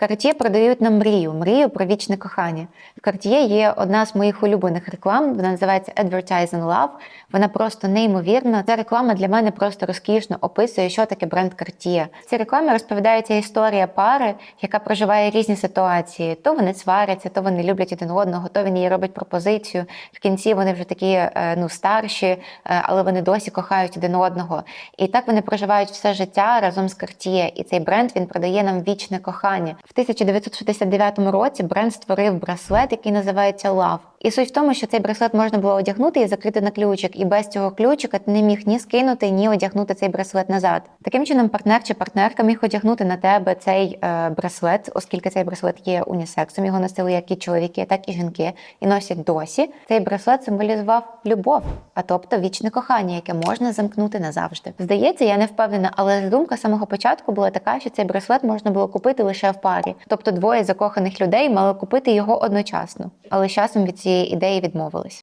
Cartier продають нам мрію, мрію про вічне кохання. В Cartier є одна з моїх улюблених реклам. Вона називається Advertising Love. Вона просто неймовірна. Ця реклама для мене просто розкішно описує, що таке бренд Cartier. В цій рекламі розповідається історія пари, яка проживає різні ситуації. То вони сваряться, то вони люблять один одного, то він їй робить пропозицію. В кінці вони вже такі е, ну старші, е, але вони досі кохають один одного. І так вони проживають все життя разом з Cartier. І цей бренд він продає нам вічне кохання. В 1969 році бренд створив браслет, який називається Love. І суть в тому, що цей браслет можна було одягнути і закрити на ключик, і без цього ключика ти не міг ні скинути, ні одягнути цей браслет назад. Таким чином, партнер чи партнерка міг одягнути на тебе цей е, браслет, оскільки цей браслет є унісексом. Його носили як і чоловіки, так і жінки, і носять досі. Цей браслет символізував любов, а тобто вічне кохання, яке можна замкнути назавжди. Здається, я не впевнена, але думка самого початку була така, що цей браслет можна було купити лише в парі. Тобто двоє закоханих людей мали купити його одночасно. Але з часом від цієї ідеї відмовились.